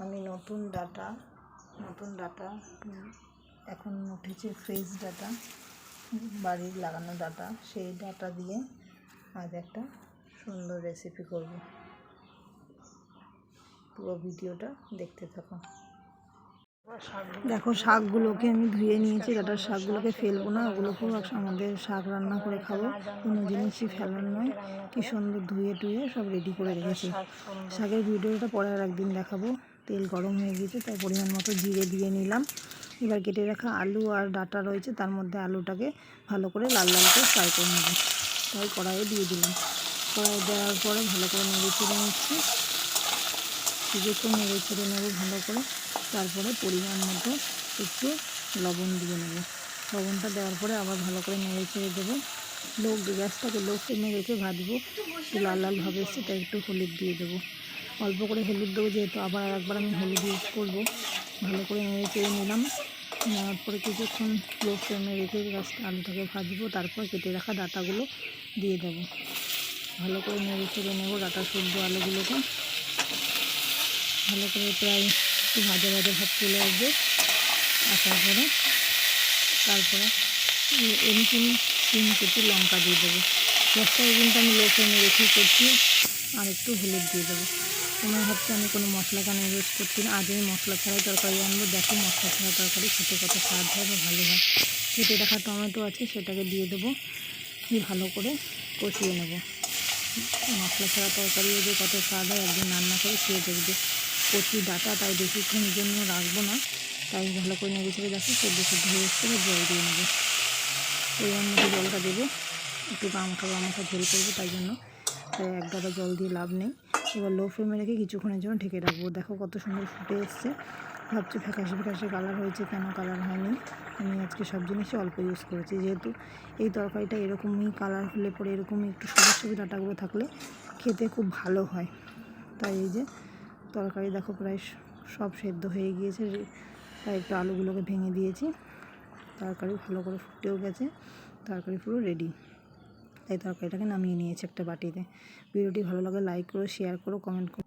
আমি নতুন ডাটা নতুন ডাটা এখন উঠেছে ফ্রেশ ডাটা বাড়ির লাগানো ডাটা সেই ডাটা দিয়ে আজ একটা সুন্দর রেসিপি করব। পুরো ভিডিওটা দেখতে থাকো। দেখো শাকগুলোকে আমি ধুয়ে নিয়েছি ডাটার শাকগুলোকে ফেলব না ওগুলো পুরো আমাদের শাক রান্না করে খাব। কোনো জিনিসই ফেলার নয়, কি সুন্দর ধুয়ে টুয়ে সব রেডি করে রেখেছি। শাকের ভিডিওটা পরে আর একদিন দেখাবো। তেল গরম হয়ে গেছে তাই পরিমাণ মতো জিরে দিয়ে নিলাম। এবার কেটে রাখা আলু আর ডাটা রয়েছে, তার মধ্যে আলুটাকে ভালো করে লাল লাল করে ফ্রাই করে নেব। তাই কড়াইয়ে দিয়ে দিলাম। কড়াই দেওয়ার পরে ভালো করে নেড়ে চেড়ে নিচ্ছি। কিছুক্ষণ নেড়ে ছেড়ে নেব ভালো করে। তারপরে পরিমাণ মতো একটু লবণ দিয়ে নেব। লবণটা দেওয়ার পরে আবার ভালো করে নেড়ে ছেড়ে দেবো। লো গ্যাসটাকে লো ফ্লেমে রেখে ভাজবো। একটু লাল লাল ভাবে তাই একটু হলুদ দিয়ে দেবো। অল্প করে হলুদ দেবো যেহেতু আবার একবার আমি হলুদ ইউজ করব। ভালো করে নেড়ে চেড়ে নিলাম। নেওয়ার পরে কিছুক্ষণ লো ফ্লেমে রেখে গ্যাসটা আলুটাকে ভাজবো, তারপর কেটে রাখা ডাটাগুলো দিয়ে দেবো। ভালো করে নেড়ে চেড়ে নেব ডাটা শুদ্ধ আলুগুলোকে। ভালো করে প্রায় একটু ভাজা ভাজা ভাব চলে আসবে আসার পরে। তারপরে এমনি তিন কেটে লঙ্কা দিয়ে দেবো। গ্যাসটাকে কিন্তু আমি লো ফ্লেমে রেখে করছি, আর একটু হলুদ দিয়ে দেবো। তোমরা ভাবছি আমি কোনো মশলা কেন ইউজ করছি না। আজ আমি মশলা ছাড়াই তরকারি আনব। দেখো মশলা ছাড়া তরকারি খেতে কত স্বাদ হয় বা ভালো হয়। কেটে রাখা টমেটো আছে, সেটাকে দিয়ে দেবো। ভালো করে কষিয়ে নেব। মশলা ছাড়া তরকারিও যে কত স্বাদ হয়, একদিন রান্না করে খেয়ে দেখবে। কচি ডাটা তাই বেশিক্ষণের জন্য রাখব না। তাই ভালো করে নেড়ে ছেড়ে দেখো, সেদ্ধ সেদ্ধ হয়ে এবার জল দিয়ে নেব। পরিমাণ মতো জলটা দেবো। একটু গামখা গামখা ঝোল করব, তাই জন্য। তাই এক গাদা জল দিয়ে লাভ নেই। এবার লো ফ্লেমে রেখে কিছুক্ষণের জন্য ঢেকে রাখব। দেখো কত সুন্দর ফুটে এসছে। ভাবছি ফ্যাকাশে ফ্যাকাশে কালার হয়েছে কেন কালার হয়নি। আমি আজকে সব জিনিসই অল্প ইউজ করেছি। যেহেতু এই তরকারিটা এরকমই কালার হলে পরে এরকমই একটু সবুজ সবুজ ডাটাগুলো থাকলে খেতে খুব ভালো হয়। তাই এই যে তরকারি দেখো প্রায় সব সেদ্ধ হয়ে গিয়েছে। তাই একটু আলুগুলোকে ভেঙে দিয়েছি। তরকারি ভালো করে ফুটেও গেছে। তরকারি পুরো রেডি তাই তরকারিটাকে নামিয়ে নিয়েছে একটা বাটিতে। ভিডিওটি ভালো লাগে লাইক করো শেয়ার করো কমেন্ট করো।